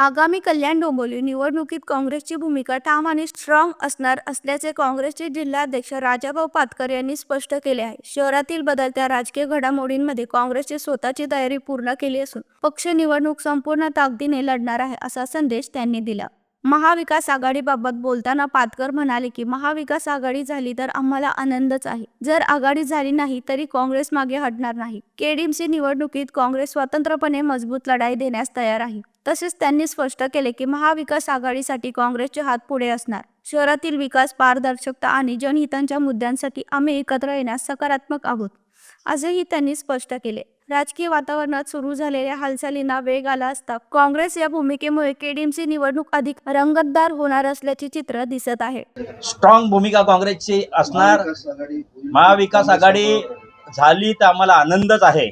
आगामी कल्याण डोंबिवली निवडणुकीत काँग्रेसची भूमिका ठाम आणि स्ट्रॉंग असणार असल्याचे काँग्रेसचे जिल्हाध्यक्ष राजाभाऊ पातकर यांनी स्पष्ट केले आहे. शहरातील बदलत्या राजकीय घडामोडींमध्ये काँग्रेसची स्वतःची तयारी पूर्ण केली असून पक्ष निवडणूक संपूर्ण ताकदीने लढणार आहे असा संदेश त्यांनी दिला. महाविकास आघाडीबाबत बोलताना पातकर म्हणाले की महाविकास आघाडी झाली तर आम्हाला आनंदच आहे. जर आघाडी झाली नाही तरी काँग्रेस मागे हटणार नाही. केडीएमसी निवडणुकीत काँग्रेस स्वतंत्रपणे मजबूत लढाई देण्यास तयार आहे. तसेच त्यांनी स्पष्ट केले की महाविकास आघाडीसाठी काँग्रेसचे हात पुढे असणार. शहरातील विकास पारदर्शकता आणि जनहितांच्या मुद्द्यांसाठी आम्ही एकत्र येण्यास सकारात्मक आहोत असेही त्यांनी स्पष्ट केले. राजकीय वातावरणात सुरू झालेल्या हालचालींना वेग आला असता काँग्रेस या भूमिकेमुळे केडीएमसी निवडणूक अधिक रंगतदार होणार असल्याचे चित्र दिसत आहे. स्ट्रॉंग भूमिका काँग्रेसची असणार. महाविकास आघाडी झाली तर आम्हाला आनंदच आहे.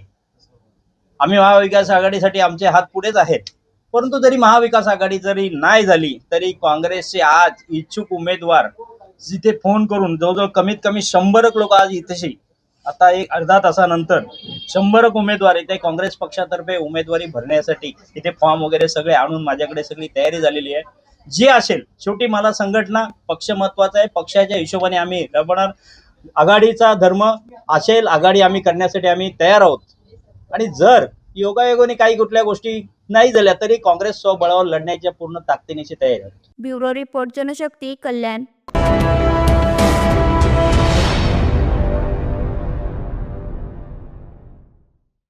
आम्ही महाविकास आघाडीसाठी आमचे हात पुढेच आहेत. परंतु जरी महाविकास आघाडी जरी नाही झाली तरी काँग्रेसचे आज इच्छुक उमेदवार जिथे फोन करून जवळजवळ कमीत कमी शंभरक लोक आज इथेशी आता एक अर्धा तासानंतर शंभरक उमेदवार इथे काँग्रेस पक्षातर्फे उमेदवारी भरण्यासाठी इथे फॉर्म वगैरे सगळे आणून माझ्याकडे सगळी तयारी झालेली आहे. जे असेल शेवटी मला संघटना पक्ष महत्त्वाचा आहे. पक्षाच्या हिशोबाने आम्ही लढणार आघाडीचा धर्म असेल आघाडी आम्ही करण्यासाठी आम्ही तयार आहोत. आणि जर योगायोगाने काही कुठल्या गोष्टी नाही झाल्या तरी काँग्रेस स्वबळावर लढण्याच्या पूर्ण ताकदीनेची तयारी ब्युरो रिपोर्ट जनशक्ती कल्याण.